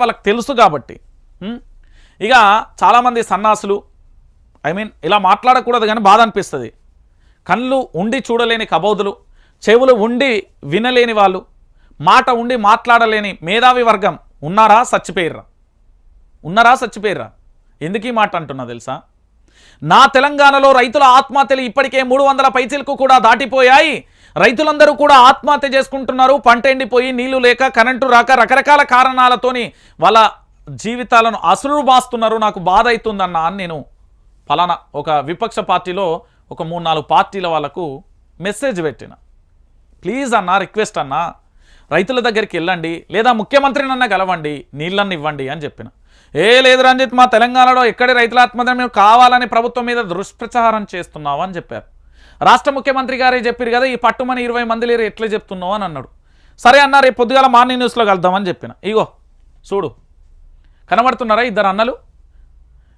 వాళ్ళకి తెలుసు కాబట్టి. ఇక చాలామంది సన్నాసులు ఐ మీన్ ఇలా మాట్లాడకూడదు కానీ బాధ అనిపిస్తుంది. కళ్ళు ఉండి చూడలేని కబౌదులు చెవులు ఉండి వినలేని వాళ్ళు మాట ఉండి మాట్లాడలేని మేధావి వర్గం ఉన్నారా చచ్చిపోయిర్రా? ఉన్నారా చచ్చిపోయిర్రా? ఎందుకు ఈ మాట అంటున్నా తెలుసా? నా తెలంగాణలో రైతుల ఆత్మహత్యలు ఇప్పటికే మూడు వందల పైచీలకు కూడా దాటిపోయాయి. రైతులందరూ కూడా ఆత్మహత్య చేసుకుంటున్నారు. పంట ఎండిపోయి నీళ్ళు లేక కరెంటు రాక రకరకాల కారణాలతోని వాళ్ళ జీవితాలను అసురు బాస్తున్నారు నాకు బాధ అవుతుందన్న అని నేను ఫలానా ఒక విపక్ష పార్టీలో ఒక మూడు నాలుగు పార్టీల వాళ్ళకు మెసేజ్ పెట్టిన. ప్లీజ్ అన్న రిక్వెస్ట్ అన్న రైతుల దగ్గరికి వెళ్ళండి లేదా ముఖ్యమంత్రినన్నా కలవండి నీళ్ళని ఇవ్వండి అని చెప్పిన. ఏ లేదు రంజిత్ మా తెలంగాణలో ఎక్కడి రైతుల ఆత్మహత్య మేము కావాలని ప్రభుత్వం మీద దుష్ప్రచారం చేస్తున్నావు అని చెప్పారు. రాష్ట్ర ముఖ్యమంత్రి గారే చెప్పారు కదా ఈ పట్టుమని ఇరవై మంది లేరు ఎట్లా చెప్తున్నావు? అని అన్నాడు. సరే అన్న రేపు పొద్దుగాల మార్నింగ్ న్యూస్లో కలుద్దామని చెప్పిన. ఇగో చూడు కనబడుతున్నారా ఇద్దరు అన్నలు?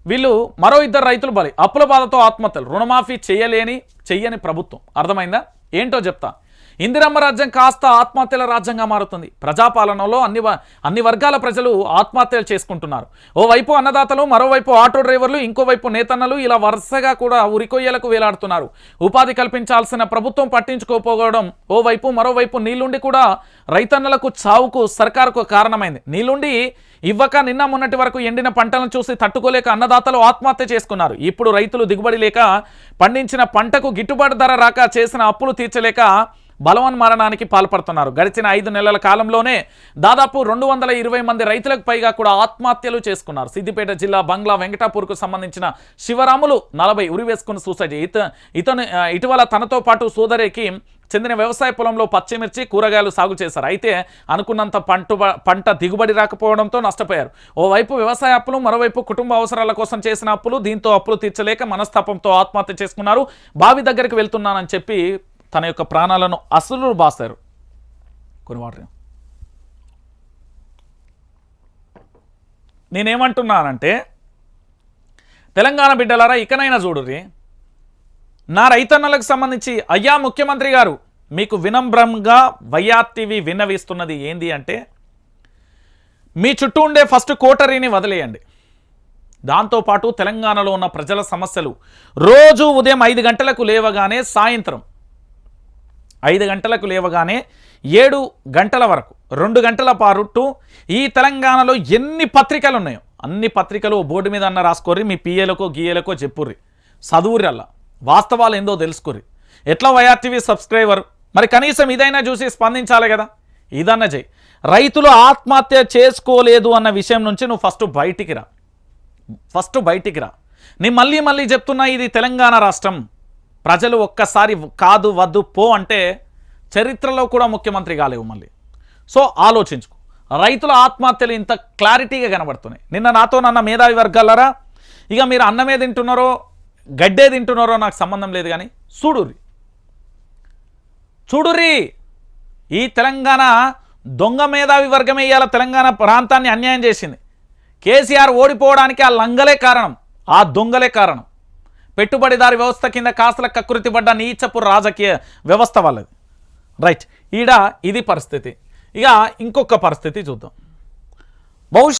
వీళ్ళు మరో ఇద్దరు రైతులు బలి అప్పుల బాధతో ఆత్మహత్యలు రుణమాఫీ చేయలేని చెయ్యని ప్రభుత్వం. అర్థమైందా? ఏంటో చెప్తా. ఇందిరమ్మ రాజ్యం కాస్త ఆత్మహత్యల రాజ్యంగా మారుతుంది. ప్రజాపాలనలో అన్ని వ- అన్ని వర్గాల ప్రజలు ఆత్మహత్యలు చేసుకుంటున్నారు. ఓవైపు అన్నదాతలు మరోవైపు ఆటో డ్రైవర్లు ఇంకోవైపు నేతన్నలు ఇలా వరుసగా కూడా ఉరికొయ్యలకు వేలాడుతున్నారు. ఉపాధి కల్పించాల్సిన ప్రభుత్వం పట్టించుకోకపోవడం ఓవైపు మరోవైపు నీళ్ళుండి కూడా రైతన్నలకు చావుకు సర్కారుకు కారణమైంది. నీళ్ళుండి ఇవ్వక నిన్న మొన్నటి వరకు ఎండిన పంటలను చూసి తట్టుకోలేక అన్నదాతలు ఆత్మహత్య చేసుకున్నారు. ఇప్పుడు రైతులు దిగుబడి లేక పండించిన పంటకు గిట్టుబాటు ధర రాక చేసిన అప్పులు తీర్చలేక బలవన్మరణానికి పాల్పడుతున్నారు. గడిచిన ఐదు నెలల కాలంలోనే దాదాపు రెండు వందల ఇరవై మంది రైతులకు పైగా కూడా ఆత్మహత్యలు చేసుకున్నారు. సిద్దిపేట జిల్లా బంగ్లా వెంకటాపూర్కు సంబంధించిన శివరాములు నలభై ఉరివేసుకుని సూసైడ్ ఇత ఇతను ఇటీవల తనతో పాటు సోదరికి చెందిన వ్యవసాయ పొలంలో పచ్చిమిర్చి కూరగాయలు సాగు చేశారు. అయితే అనుకున్నంత పంట పంట దిగుబడి రాకపోవడంతో నష్టపోయారు. ఓవైపు వ్యవసాయ అప్పులు మరోవైపు కుటుంబ అవసరాల కోసం చేసిన అప్పులు దీంతో అప్పులు తీర్చలేక మనస్తాపంతో ఆత్మహత్య చేసుకున్నారు. బావి దగ్గరికి వెళ్తున్నానని చెప్పి తన యొక్క ప్రాణాలను అసలు బాస్తారు. కొన్ని వాటర్ నేనేమంటున్నానంటే తెలంగాణ బిడ్డలారా ఇకనైనా చూడుర్రి. నా రైతన్నలకు సంబంధించి అయ్యా ముఖ్యమంత్రి గారు మీకు వినమ్రంగా వైఆర్టీవీ విన్నవిస్తున్నది ఏంది అంటే మీ చుట్టూ ఉండే ఫస్ట్ కోటరీని వదిలేయండి. దాంతోపాటు తెలంగాణలో ఉన్న ప్రజల సమస్యలు రోజు ఉదయం ఐదు గంటలకు లేవగానే సాయంత్రం ఐదు గంటలకు లేవగానే ఏడు గంటల వరకు రెండు గంటల పాటు ఈ తెలంగాణలో ఎన్ని పత్రికలు ఉన్నాయో అన్ని పత్రికలు బోర్డు మీద అన్న రాసుకోర్రి మీ పిఏలకో గీఏలకో చెప్పుర్రి. చదువురల్లా వాస్తవాలు ఏందో తెలుసుకోర్రి. ఎట్లా వైఆర్టీవీ సబ్స్క్రైబర్? మరి కనీసం ఇదైనా చూసి స్పందించాలి కదా. ఇదన్న చెయ్యి రైతులు ఆత్మహత్య చేసుకోలేదు అన్న విషయం నుంచి నువ్వు ఫస్ట్ బయటికి రా. ఫస్ట్ బయటికి రా. నేను మళ్ళీ మళ్ళీ చెప్తున్నా ఇది తెలంగాణ రాష్ట్రం. ప్రజలు ఒక్కసారి కాదు వద్దు పో అంటే చరిత్రలో కూడా ముఖ్యమంత్రి కాలేవు మళ్ళీ. సో ఆలోచించుకో. రైతుల ఆత్మహత్యలు ఇంత క్లారిటీగా కనబడుతున్నాయి. నిన్న నాతో నన్న మేధావి వర్గాలరా ఇక మీరు అన్నమే తింటున్నారో గడ్డే తింటున్నారో నాకు సంబంధం లేదు కానీ చూడుర్రి. చూడుర్రి ఈ తెలంగాణ దొంగ మేధావి వర్గమే ఇవాళ తెలంగాణ ప్రాంతాన్ని అన్యాయం చేసింది. కేసీఆర్ ఓడిపోవడానికి ఆ లంగలే కారణం ఆ దొంగలే కారణం. పెట్టుబడిదారి వ్యవస్థ కింద కాస్తల కకృతి పడ్డ నీచపు రాజకీయ వ్యవస్థ వాళ్ళది. రైట్ ఈడ ఇది పరిస్థితి. ఇక ఇంకొక పరిస్థితి చూద్దాం. బహుశా